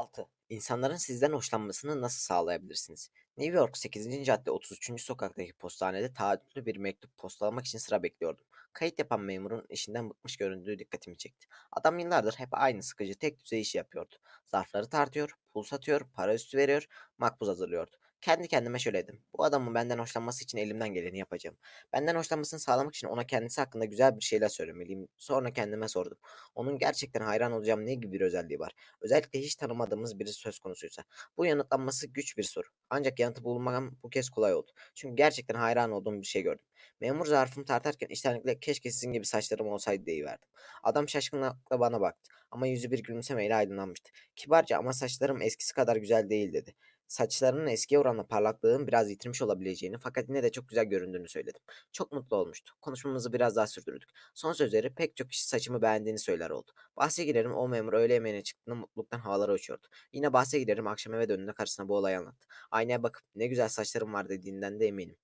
6. İnsanların sizden hoşlanmasını nasıl sağlayabilirsiniz? New York 8. cadde 33. sokaktaki postanede taahhütlü bir mektup postalamak için sıra bekliyordum. Kayıt yapan memurun işinden bıkmış göründüğü dikkatimi çekti. Adam yıllardır hep aynı sıkıcı tek düzey işi yapıyordu. Zarfları tartıyor, pul satıyor, para üstü veriyor, makbuz hazırlıyordu. Kendi kendime şöyle dedim. Bu adamın benden hoşlanması için elimden geleni yapacağım. Benden hoşlanmasını sağlamak için ona kendisi hakkında güzel bir şeyler söylemeliyim. Sonra kendime sordum. Onun gerçekten hayran olacağım ne gibi bir özelliği var? Özellikle hiç tanımadığımız biri söz konusuysa. Bu yanıtlanması güç bir soru. Ancak yanıtı bulmam bu kez kolay oldu. Çünkü gerçekten hayran olduğum bir şey gördüm. Memur zarfımı tartarken içtenlikle keşke sizin gibi saçlarım olsaydı deyiverdim. Adam şaşkınlıkla bana baktı. Ama yüzü bir gülümsemeyle aydınlanmıştı. Kibarca ama saçlarım eskisi kadar güzel değil dedi. Saçlarının eskiye oranla parlaklığın biraz yitirmiş olabileceğini fakat yine de çok güzel göründüğünü söyledim. Çok mutlu olmuştu. Konuşmamızı biraz daha sürdürdük. Son sözleri pek çok kişi saçımı beğendiğini söyler oldu. Bahse girerim o memur öğle yemeğine çıktığında mutluluktan havalara uçuyordu. Yine bahse girerim akşam eve döndüğünde karşısına bu olayı anlattı. Aynaya bakıp ne güzel saçlarım var dediğinden de eminim.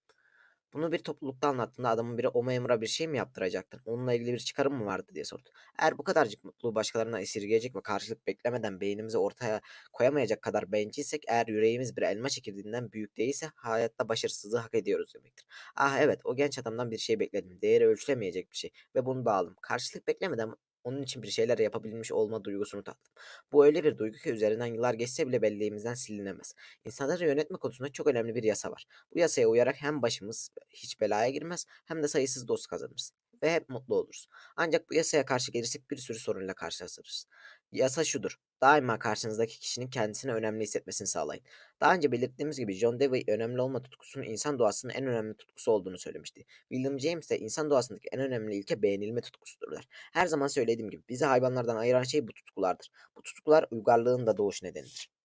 Bunu bir toplulukta anlattığında adamın biri o memura bir şey mi yaptıracaktın? Onunla ilgili bir çıkarım mı vardı diye sordu. Eğer bu kadarcık mutluluğu başkalarına esirgeyecek ve karşılık beklemeden beynimizi ortaya koyamayacak kadar bencilsek eğer yüreğimiz bir elma çekirdeğinden büyük değilse hayatta başarısızlığı hak ediyoruz demektir. Ah evet o genç adamdan bir şey bekledim. Değeri ölçülemeyecek bir şey ve bunu da aldım. Karşılık beklemeden onun için bir şeyler yapabilmiş olma duygusunu tattım. Bu öyle bir duygu ki üzerinden yıllar geçse bile belleğimizden silinemez. İnsanları yönetme konusunda çok önemli bir yasa var. Bu yasaya uyarak hem başımız hiç belaya girmez hem de sayısız dost kazanırız ve hep mutlu oluruz. Ancak bu yasaya karşı gelirsek bir sürü sorunla karşılaşırız. Yasa şudur. Daima karşınızdaki kişinin kendisini önemli hissetmesini sağlayın. Daha önce belirttiğimiz gibi John Dewey önemli olma tutkusunun insan doğasının en önemli tutkusu olduğunu söylemişti. William James de insan doğasındaki en önemli ilke beğenilme tutkusudur der. Her zaman söylediğim gibi bizi hayvanlardan ayıran şey bu tutkulardır. Bu tutkular uygarlığın da doğuş nedenidir.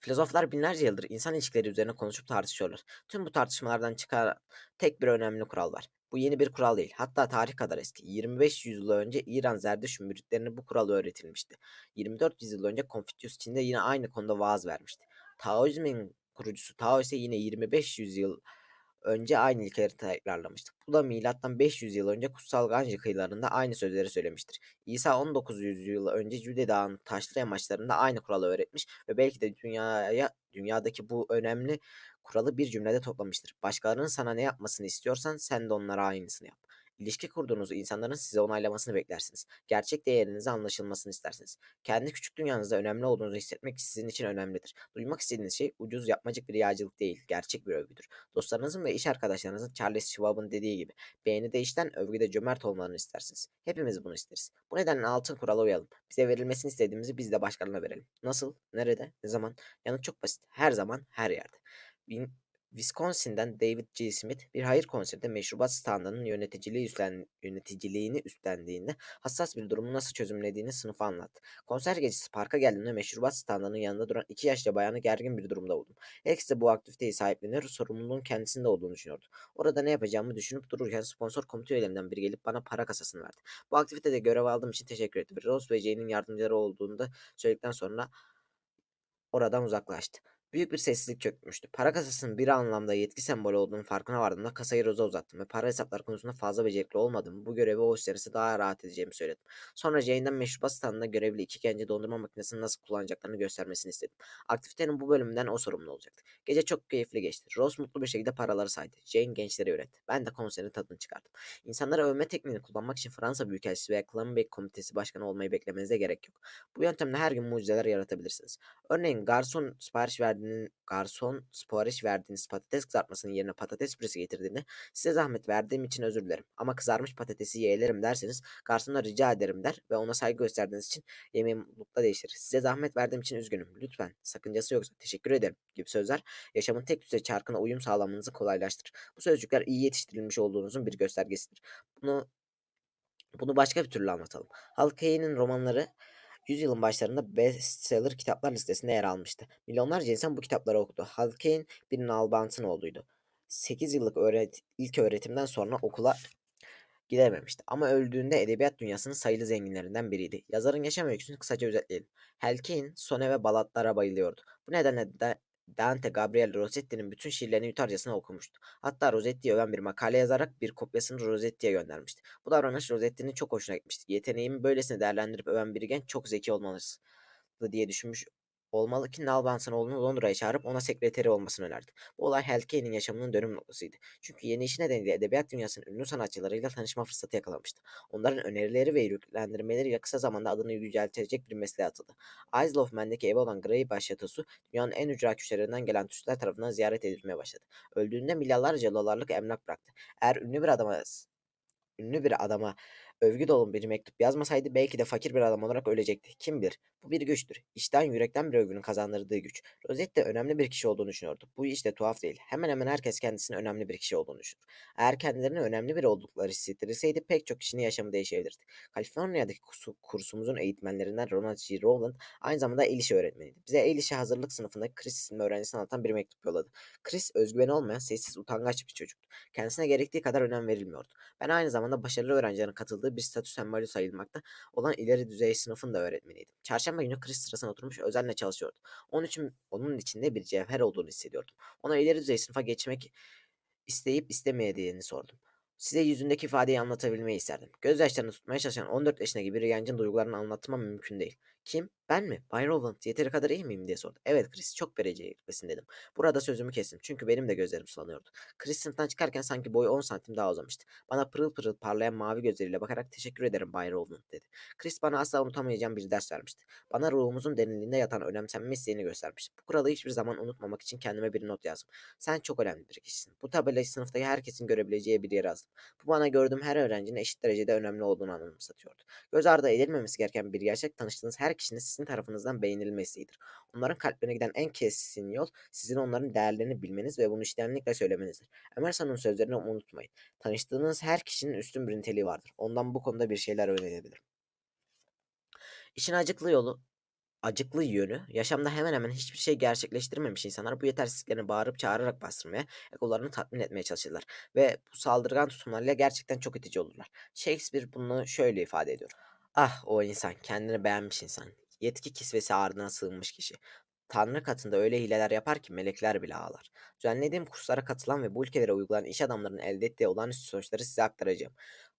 Filozoflar binlerce yıldır insan ilişkileri üzerine konuşup tartışıyorlar. Tüm bu tartışmalardan çıkan tek bir önemli kural var. Bu yeni bir kural değil. Hatta tarih kadar eski. 25 yüzyıl önce İran Zerdeş müritlerine bu kural öğretilmişti. 24 yüzyıl önce Konfüçyüs Çin'de yine aynı konuda vaaz vermişti. Taoizmin kurucusu Tao ise yine 25 yüzyıl önce aynı ilkeleri tekrarlamıştı. Bu da milattan 500 yıl önce Kutsal Ganj kıyılarında aynı sözleri söylemiştir. İsa 19 yüzyıl önce Cüde Dağı'nın taşlı yamaçlarında aynı kuralı öğretmiş ve belki de dünyaya dünyadaki bu önemli kuralı bir cümlede toplamıştır. Başkalarının sana ne yapmasını istiyorsan sen de onlara aynısını yap. İlişki kurduğunuz insanların size onaylamasını beklersiniz. Gerçek değerinizi anlaşılmasını istersiniz. Kendi küçük dünyanızda önemli olduğunuzu hissetmek sizin için önemlidir. Duymak istediğiniz şey ucuz yapmacık bir yağcılık değil, gerçek bir övgüdür. Dostlarınızın ve iş arkadaşlarınızın Charles Schwab'ın dediği gibi beğeni de işten, övgü de cömert olmalarını istersiniz. Hepimiz bunu isteriz. Bu nedenle altın kurala uyalım. Bize verilmesini istediğimizi biz de başkalarına verelim. Nasıl? Nerede? Ne zaman? Yanıt çok basit. Her zaman, her yerde. Wisconsin'den David G. Smith bir hayır konserinde meşrubat standının yöneticiliği üstlen, yöneticiliğini üstlendiğinde hassas bir durumu nasıl çözümlediğini sınıfa anlattı. Konser gecesi parka geldiğimde meşrubat standının yanında duran iki yaşlı bayanı gergin bir durumda buldum. Her ikisi de bu aktiviteyi sahiplenir, sorumluluğun kendisinde olduğunu düşünüyordu. Orada ne yapacağımı düşünüp dururken sponsor komite üyelerinden biri gelip bana para kasasını verdi. Bu aktivitede görev aldığım için teşekkür etti. Rose ve Jane'in yardımcıları olduğunu da söyledikten sonra oradan uzaklaştı. Büyük bir sessizlik çökmüştü. Para kasasının bir anlamda yetki sembolü olduğunu farkına vardığımda kasayı Rose'a uzattım ve para hesapları konusunda fazla becerikli olmadığımı, bu görevi o üstlenirse daha rahat edeceğimi söyledim. Sonra Jane'den meşrubat standında görevli iki gence dondurma makinesini nasıl kullanacaklarını göstermesini istedim. Aktivitenin bu bölümünden o sorumlu olacaktı. Gece çok keyifli geçti. Rose mutlu bir şekilde paraları saydı. Jane gençleri öğretti. Ben de konserin tadını çıkardım. İnsanlara övme tekniğini kullanmak için Fransa Büyükelçisi veya Clanbeck Komitesi Başkanı olmayı beklemenize gerek yok. Bu yöntemle her gün mucizeler yaratabilirsiniz. Örneğin garson sipariş verdiğinin garson sipariş verdiğiniz patates kızartmasının yerine patates püresi getirdiğinde size zahmet verdiğim için özür dilerim ama kızarmış patatesi yeğlerim derseniz garsona rica ederim der ve ona saygı gösterdiğiniz için yemeği mutlulukla değiştirir. Size zahmet verdiğim için üzgünüm. Lütfen sakıncası yoksa teşekkür ederim gibi sözler yaşamın tek düze çarkına uyum sağlamanızı kolaylaştırır. Bu sözcükler iyi yetiştirilmiş olduğunuzun bir göstergesidir. Bunu bunu başka bir türlü anlatalım. Halkay'ın romanları Yüzyılın başlarında bestseller kitaplar listesinde yer almıştı. Milyonlarca insan bu kitapları okudu. Hal Caine bir nalbantın oğluydu. 8 yıllık öğret ilk öğretimden sonra okula gidememişti. Ama öldüğünde edebiyat dünyasının sayılı zenginlerinden biriydi. Yazarın yaşam öyküsünü kısaca özetleyelim. Hal Caine sone ve balatlara bayılıyordu. Bu nedenle de Dante Gabriel Rossetti'nin bütün şiirlerini yutarcasına okumuştu. Hatta Rossetti'yi öven bir makale yazarak bir kopyasını Rossetti'ye göndermişti. Bu davranış Rossetti'nin çok hoşuna gitmişti. Yeteneğimi böylesine değerlendirip öven bir genç çok zeki mantıklı diye düşünmüş olmalı ki Nalbans'ın oğlunu Londra'ya çağırıp ona sekreteri olmasını önerdi. Bu olay Halkane'in yaşamının dönüm noktasıydı. Çünkü yeni işi nedeniyle edebiyat dünyasının ünlü sanatçılarıyla tanışma fırsatı yakalamıştı. Onların önerileri ve yürürlendirmeleriyle kısa zamanda adını yüceltecek bir mesleğe atıldı. Isle of Man'deki evi olan Grey şatosu dünyanın en ücra köşelerinden gelen turistler tarafından ziyaret edilmeye başladı. Öldüğünde milyarlarca dolarlık emlak bıraktı. Eğer ünlü bir adama ünlü bir adama övgü dolu bir mektup yazmasaydı belki de fakir bir adam olarak ölecekti. Kim bilir? Bu bir güçtür. İçten yürekten bir övgünün kazandırdığı güç. Rosette önemli bir kişi olduğunu düşünüyordu. Bu işte tuhaf değil. Hemen hemen herkes kendisinin önemli bir kişi olduğunu düşünür. Eğer kendilerini önemli biri oldukları hissettirseydi pek çok kişinin yaşamı değişebilirdi. Kaliforniya'daki kursu, kursumuzun eğitmenlerinden Ronald G. Rowland aynı zamanda el işi öğretmeniydi. Bize el hazırlık sınıfında Chris isimli öğrencisini anlatan bir mektup yolladı. Chris özgüveni olmayan, sessiz, utangaç bir çocuktu. Kendisine gerektiği kadar önem verilmiyordu. Ben aynı zamanda başarılı öğrencilerin katıldığı bir statü sembolü sayılmakta olan ileri düzey sınıfın da öğretmeniydim. Çarşamba günü Chris sırasına oturmuş özenle çalışıyordu. Onun için onun içinde bir cevher olduğunu hissediyordum. Ona ileri düzey sınıfa geçmek isteyip istemediğini sordum. Size yüzündeki ifadeyi anlatabilmeyi isterdim. Gözyaşlarını tutmaya çalışan 14 yaşındaki bir yancın duygularını anlatmam mümkün değil. Kim? Ben mi? Bay Rowland yeteri kadar iyi miyim diye sordu. Evet Chris çok derecelisin dedim. Burada sözümü kestim çünkü benim de gözlerim sulanıyordu. Chris sınıftan çıkarken sanki boyu 10 santim daha uzamıştı. Bana pırıl pırıl parlayan mavi gözleriyle bakarak teşekkür ederim Bay Rowland dedi. Chris bana asla unutamayacağım bir ders vermişti. Bana ruhumuzun derinliğinde yatan önemsenme isteğini göstermişti. Bu kuralı hiçbir zaman unutmamak için kendime bir not yazdım. Sen çok önemli bir kişisin. Bu tabelayı sınıftaki herkesin görebileceği bir yere yazdım. Bu bana gördüğüm her öğrencinin eşit derecede önemli olduğunu anımsatıyordu. Göz ardı edilmemesi gereken bir gerçek tanıştığınız her kişinin sizin tarafınızdan beğenilmesidir. Onların kalplerine giden en kesin yol sizin onların değerlerini bilmeniz ve bunu iştenlikle söylemenizdir. Emerson'un sözlerini unutmayın. Tanıştığınız her kişinin üstün bir niteliği vardır. Ondan bu konuda bir şeyler öğrenebilirim. İşin acıklı yolu acıklı yönü yaşamda hemen hemen hiçbir şey gerçekleştirmemiş insanlar bu yetersizliklerini bağırıp çağırarak bastırmaya, egolarını tatmin etmeye çalışırlar ve bu saldırgan tutumlarıyla gerçekten çok itici olurlar. Shakespeare bunu şöyle ifade ediyor. Ah o insan, kendini beğenmiş insan, yetki kisvesi ardına sığınmış kişi. Tanrı katında öyle hileler yapar ki melekler bile ağlar. Düzenlediğim kurslara katılan ve bu ülkelere uygulayan iş adamlarının elde ettiği olağanüstü sonuçları size aktaracağım.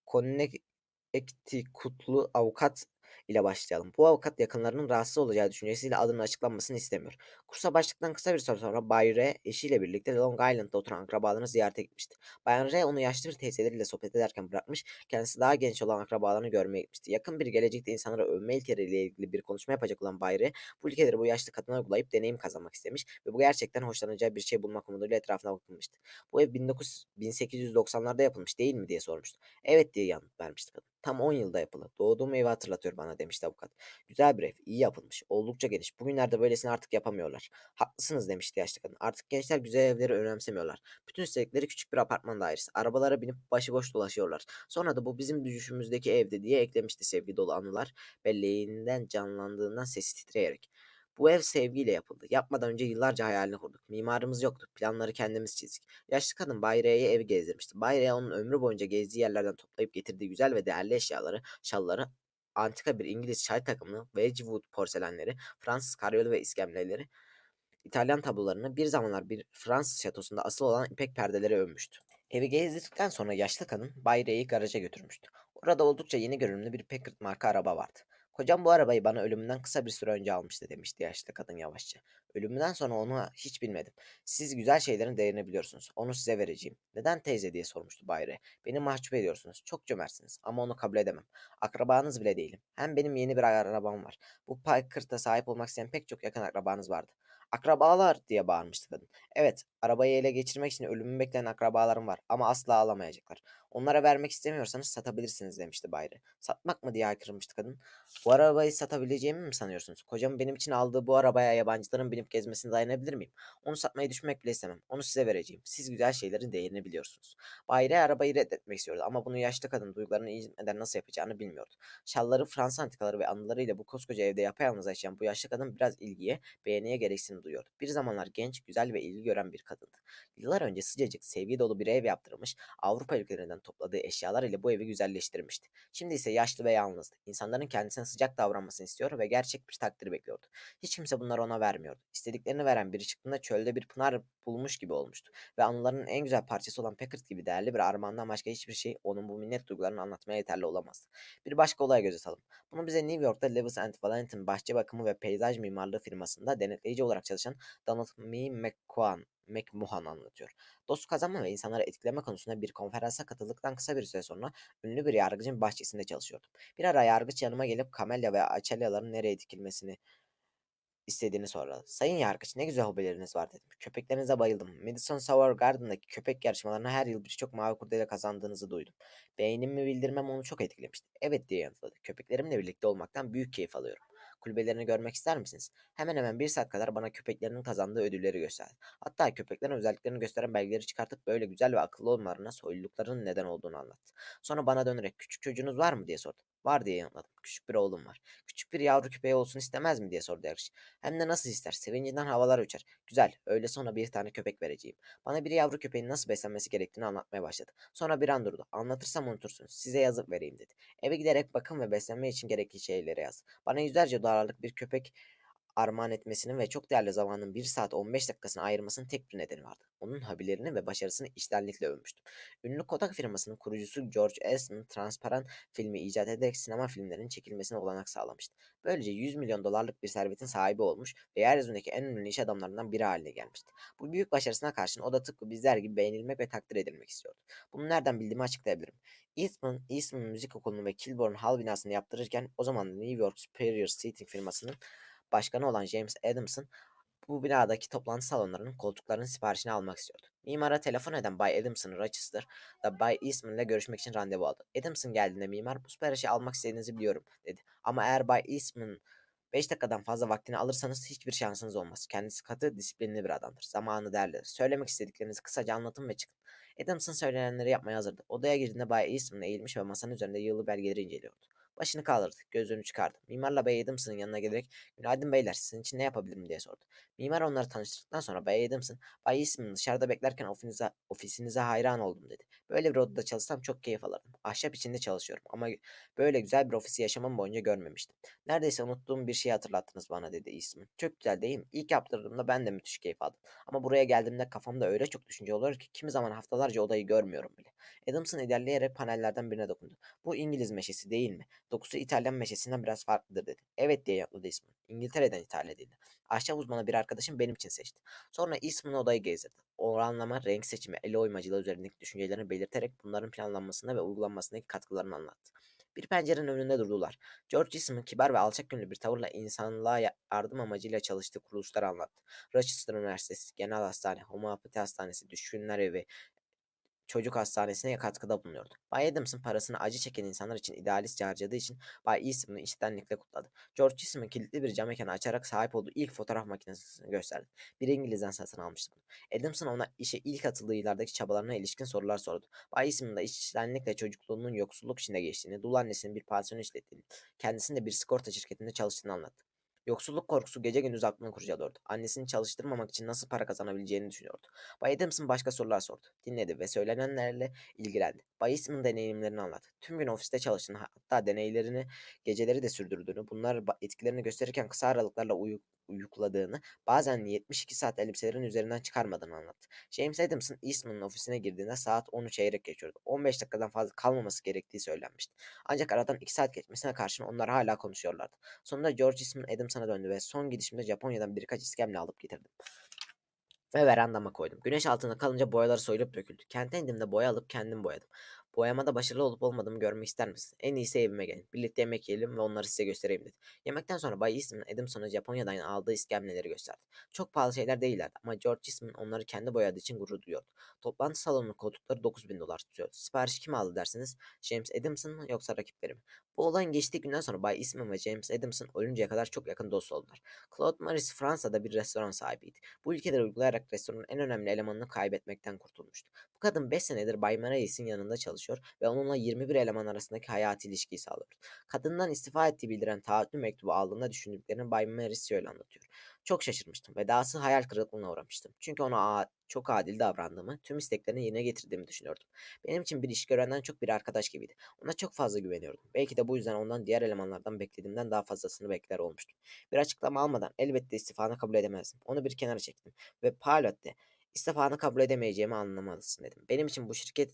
Connecticutlu avukat ile başlayalım. Bu avukat yakınlarının rahatsız olacağı düşüncesiyle adının açıklanmasını istemiyor. Kursa başladıktan kısa bir süre sonra Bay R eşiyle birlikte Long Island'da oturan akrabalarını ziyarete gitmişti. Bayan R onu yaşlı bir teyzeleriyle sohbet ederken bırakmış, kendisi daha genç olan akrabalarını görmeye gitmişti. Yakın bir gelecekte insanlara övme ilkeleriyle ilgili bir konuşma yapacak olan Bay R, bu ilkeleri bu yaşlı kadına uygulayıp deneyim kazanmak istemiş ve bu gerçekten hoşlanacağı bir şey bulmak umuduyla etrafına bakılmıştı. Bu ev 19, 1890'larda yapılmış değil mi diye sormuştu. Evet diye yanıt vermişti kadın. Tam 10 yılda yapıldı. Doğduğum evi hatırlatıyor bana demişti avukat. Güzel bir ev, iyi yapılmış, oldukça geniş. Bugünlerde böylesini artık yapamıyorlar. Haklısınız demişti yaşlı kadın. Artık gençler güzel evleri önemsemiyorlar. Bütün istedikleri küçük bir apartman dairesi. Arabalara binip başıboş dolaşıyorlar. Sonra da bu bizim düşüşümüzdeki evde diye eklemişti sevgi dolu anılar. Belleğinden canlandığından sesi titreyerek. Bu ev sevgiyle yapıldı. Yapmadan önce yıllarca hayalini kurduk. Mimarımız yoktu. Planları kendimiz çizdik. Yaşlı kadın Bay R'ye evi gezdirmişti. Bay R onun ömrü boyunca gezdiği yerlerden toplayıp getirdiği güzel ve değerli eşyaları, şalları, antika bir İngiliz çay takımını, Wedgwood porselenleri, Fransız karyolu ve iskemleleri, İtalyan tablolarını bir zamanlar bir Fransız şatosunda asıl olan ipek perdeleri övmüştü. Evi gezdirdikten sonra yaşlı kadın Bay R'yi garaja götürmüştü. Orada oldukça yeni görünümlü bir Packard marka araba vardı. Kocam bu arabayı bana ölümünden kısa bir süre önce almıştı demişti yaşlı kadın yavaşça. Ölümünden sonra onu hiç bilmedim. Siz güzel şeylerin değerini biliyorsunuz. Onu size vereceğim. Neden teyze diye sormuştu Bayre. Beni mahcup ediyorsunuz. Çok cömertsiniz ama onu kabul edemem. Akrabanız bile değilim. Hem benim yeni bir arabam var. Bu Packard'a sahip olmak isteyen pek çok yakın akrabanız vardı. Akrabalar diye bağırmıştı kadın. Evet, arabayı ele geçirmek için ölümü bekleyen akrabalarım var ama asla alamayacaklar. Onlara vermek istemiyorsanız satabilirsiniz demişti Bayre. Satmak mı diye haykırmıştı kadın. Bu arabayı satabileceğimi mi sanıyorsunuz? Kocam benim için aldığı bu arabaya yabancıların binip gezmesine dayanabilir miyim? Onu satmayı düşünmek bile istemem. Onu size vereceğim. Siz güzel şeylerin değerini biliyorsunuz. Bayre arabayı reddetmek istiyordu ama bunu yaşlı kadın duygularını incitmeden nasıl yapacağını bilmiyordu. Şalları, Fransız antikaları ve anılarıyla bu koskoca evde yapayalnız yaşayan bu yaşlı kadın biraz ilgiye, beğeniye gereksinim duyuyordu. Bir zamanlar genç, güzel ve ilgi gören bir kadındı. Yıllar önce sıcacık, sevgi dolu bir ev yaptırılmış, Avrupa ülkelerinden topladığı eşyalar ile bu evi güzelleştirmişti. Şimdi ise yaşlı ve yalnızdı. İnsanların kendisine sıcak davranmasını istiyor ve gerçek bir takdir bekliyordu. Hiç kimse bunları ona vermiyordu. İstediklerini veren biri çıktığında çölde bir pınar bulmuş gibi olmuştu. Ve anılarının en güzel parçası olan Packard gibi değerli bir armağandan başka hiçbir şey onun bu minnet duygularını anlatmaya yeterli olamazdı. Bir başka olaya göz atalım. Bunu bize New York'ta Lewis and Valentin bahçe bakımı ve peyzaj mimarlığı firmasında denetleyici olarak çalışan Donald M. McCohan McMahon anlatıyor. Dost kazanma ve insanları etkileme konusunda bir konferansa katıldıktan kısa bir süre sonra ünlü bir yargıcın bahçesinde çalışıyordum. Bir ara yargıç yanıma gelip kamelya ve açelyaların nereye dikilmesini istediğini sordu. Sayın Yargıç ne güzel hobileriniz var dedim. Köpeklerinize bayıldım. Madison Square Garden'daki köpek yarışmalarına her yıl birçok mavi kurdele kazandığınızı duydum. Beğenimi bildirmem onu çok etkilemişti. Evet diye yanıtladı. Köpeklerimle birlikte olmaktan büyük keyif alıyorum. Kulübelerini görmek ister misiniz? Hemen hemen bir saat kadar bana köpeklerinin kazandığı ödülleri gösterdi. Hatta köpeklerin özelliklerini gösteren belgeleri çıkartıp böyle güzel ve akıllı olmalarına soyluluklarının neden olduğunu anlattı. Sonra bana dönerek küçük çocuğunuz var mı diye sordu. Var diye yanıtladım. Küçük bir oğlum var. Küçük bir yavru köpeği olsun istemez mi diye sordu yarış. Hem de nasıl ister. Sevincinden havalar uçar. Güzel. Öyle sonra bir tane köpek vereceğim. Bana bir yavru köpeğin nasıl beslenmesi gerektiğini anlatmaya başladı. Sonra bir an durdu. Anlatırsam unutursunuz. Size yazıp vereyim dedi. Eve giderek bakım ve beslenme için gerekli şeyleri yazdı. Bana yüzlerce dolarlık bir köpek armağan etmesinin ve çok değerli zamanın 1 saat 15 dakikasını ayırmasının tek bir nedeni vardı. Onun hobilerini ve başarısını içtenlikle övmüştüm. Ünlü Kodak firmasının kurucusu George Eastman transparan filmi icat ederek sinema filmlerinin çekilmesine olanak sağlamıştı. Böylece 100 milyon dolarlık bir servetin sahibi olmuş ve yeryüzündeki en ünlü iş adamlarından biri haline gelmişti. Bu büyük başarısına karşın o da tıpkı bizler gibi beğenilmek ve takdir edilmek istiyordu. Bunu nereden bildiğimi açıklayabilirim. Eastman, Eastman Müzik Okulu'nu ve Kilburn Hall binasını yaptırırken o zaman New York Superior Seating firmasının başkanı olan James Adams'ın bu binadaki toplantı salonlarının koltuklarının siparişini almak istiyordu. Mimara telefon eden Bay Adams'ın Rochester'da Bay Eastman ile görüşmek için randevu aldı. Adams'ın geldiğinde mimar bu siparişi almak istediğinizi biliyorum dedi. Ama eğer Bay Eastman 5 dakikadan fazla vaktini alırsanız hiçbir şansınız olmaz. Kendisi katı, disiplinli bir adamdır. Zamanı değerlidir. Söylemek istediklerinizi kısaca anlatın ve çıkın. Adams'ın söylenenleri yapmaya hazırdı. Odaya girdiğinde Bay Eastman eğilmiş ve masanın üzerinde yığılı belgeleri inceliyordu. Başını kaldırdı. Gözünü çıkardı. Mimarla Bay Adams'ın yanına gelerek Günaydın beyler sizin için ne yapabilirim diye sordu. Mimar onları tanıştırdıktan sonra Bay Adams'ın Bay Eastman'ın dışarıda beklerken ofinize, ofisinize hayran oldum dedi. Böyle bir odada çalışsam çok keyif alırdım. Ahşap içinde çalışıyorum ama böyle güzel bir ofisi yaşamam boyunca görmemiştim. Neredeyse unuttuğum bir şey hatırlattınız bana dedi Eastman. Çok güzel değil mi? İlk yaptırdığımda ben de müthiş keyif aldım. Ama buraya geldiğimde kafamda öyle çok düşünce oluyor ki kimi zaman haftalarca odayı görmüyorum bile. Adams'ın ilerleyerek panellerden birine dokundu. Bu İngiliz meşesi değil mi? Dokusu İtalyan meşesinden biraz farklıdır dedi. Evet diye yanıtladı Eastman. İngiltere'den ithal edildi. Ahşap uzmanı bir arkadaşım benim için seçti. Sonra Eastman odayı gezdirdi. Oranlama, renk seçimi, el oymacılığı üzerindeki düşüncelerini belirterek bunların planlanmasına ve uygulanmasındaki katkılarını anlattı. Bir pencerenin önünde durdular. George Eastman kibar ve alçak gönüllü bir tavırla insanlığa yardım amacıyla çalıştığı kuruluşları anlattı. Rochester Üniversitesi, Genel Hastane, Homeopati Hastanesi, Düşkünler Evi, çocuk hastanesine katkıda bulunuyordu. Bay Adams'ın parasını acı çeken insanlar için idealistçe harcadığı için Bay Eastman'ı içtenlikle kutladı. George Eastman kilitli bir cam mekanı açarak sahip olduğu ilk fotoğraf makinesini gösterdi. Bir İngiliz'den satın almıştı bunu. Adams'ın ona işe ilk atıldığı yıllardaki çabalarına ilişkin sorular sordu. Bay Eastman da içtenlikle çocukluğunun yoksulluk içinde geçtiğini, dul annesinin bir pansiyon işlettiğini, kendisinin de bir sigorta şirketinde çalıştığını anlattı. Yoksulluk korkusu gece gündüz aklını kurcalıyordu. Annesini çalıştırmamak için nasıl para kazanabileceğini düşünüyordu. Bay Adamson başka sorular sordu. Dinledi ve söylenenlerle ilgilendi. Bay Eastman deneyimlerini anlattı. Tüm gün ofiste çalıştığını hatta deneylerini geceleri de sürdürdüğünü, bunlar etkilerini gösterirken kısa aralıklarla uyu uyukladığını, bazen 72 saat elbiselerin üzerinden çıkarmadığını anlattı. James Adamson Eastman'ın ofisine girdiğinde saat 10'u çeyrek geçiyordu. 15 dakikadan fazla kalmaması gerektiği söylenmişti. Ancak aradan 2 saat geçmesine karşın onlar hala konuşuyorlardı. Sonunda George Eastman Adamson'a döndü ve son gidişimde Japonya'dan birkaç iskemle alıp getirdim ve verandama koydum. Güneş altında kalınca boyaları soyulup döküldü. Kente indiğimde boya alıp kendim boyadım. Boyamada başarılı olup olmadığımı görmek ister misin? En iyisi evime gelin. Birlikte yemek yiyelim ve onları size göstereyim dedi. Yemekten sonra Bay Eastman Adamson'a Japonya'dan aldığı iskemleleri gösterdi. Çok pahalı şeyler değillerdi ama George Eastman onları kendi boyadığı için gurur duyuyordu. Toplantı salonunun koltukları 9000 dolar tutuyordu. Sipariş kim aldı dersiniz? James Adamson mı yoksa rakipleri mi? Bu olayın geçtiği günden sonra Bay Eastman ve James Adamson ölünceye kadar çok yakın dost oldular. Claude Maris Fransa'da bir restoran sahibiydi. Bu ülkeleri uygulayarak restoranın en önemli elemanını kaybetmekten kurtulmuştu. Bu kadın 5 senedir Bay Marais yanında çalışıyor ve onunla 21 eleman arasındaki hayati ilişkiyi sağlıyor. Kadından istifa ettiği bildiren taahhütlü mektubu aldığında düşündüklerini Bay Marais şöyle anlatıyor. Çok şaşırmıştım ve dahası hayal kırıklığına uğramıştım. Çünkü ona çok adil davrandığımı, tüm isteklerini yerine getirdiğimi düşünüyordum. Benim için bir iş görenden çok bir arkadaş gibiydi. Ona çok fazla güveniyordum. Belki de bu yüzden ondan diğer elemanlardan beklediğimden daha fazlasını bekler olmuştum. Bir açıklama almadan elbette istifanı kabul edemezdim. Onu bir kenara çektim ve Pilot'te istifanı kabul edemeyeceğimi anlamalısın dedim. Benim için bu şirket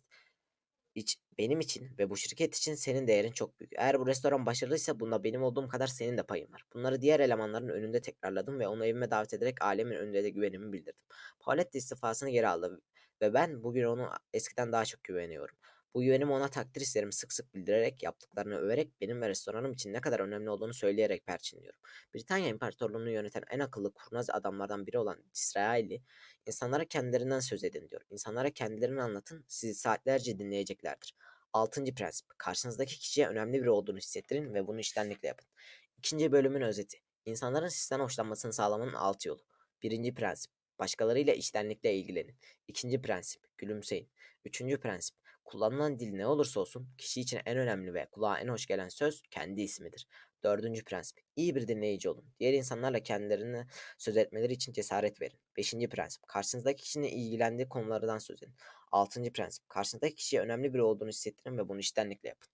iç, benim için ve bu şirket için senin değerin çok büyük. Eğer bu restoran başarılıysa bunda benim olduğum kadar senin de payın var. Bunları diğer elemanların önünde tekrarladım ve onu evime davet ederek alemin önünde de güvenimi bildirdim. Paulette istifasını geri aldı ve ben bugün onu eskiden daha çok güveniyorum. Bu güvenimi ona takdir hislerimi sık sık bildirerek, yaptıklarını överek, benim ve restoranım için ne kadar önemli olduğunu söyleyerek perçinliyorum. Britanya İmparatorluğunu yöneten en akıllı kurnaz adamlardan biri olan Disraeli, insanlara kendilerinden söz edin diyor. İnsanlara kendilerini anlatın, sizi saatlerce dinleyeceklerdir. Altıncı prensip, karşınızdaki kişiye önemli biri olduğunu hissettirin ve bunu iştenlikle yapın. İkinci bölümün özeti, insanların sizden hoşlanmasını sağlamanın altı yolu. Birinci prensip, başkalarıyla içtenlikle ilgilenin. İkinci prensip, gülümseyin. Üçüncü prensip, kullanılan dil ne olursa olsun kişi için en önemli ve kulağa en hoş gelen söz kendi ismidir. Dördüncü prensip, iyi bir dinleyici olun. Diğer insanlarla kendilerini söz etmeleri için cesaret verin. Beşinci prensip, karşınızdaki kişinin ilgilendiği konulardan söz edin. Altıncı prensip, karşınızdaki kişiye önemli biri olduğunu hissettirin ve bunu içtenlikle yapın.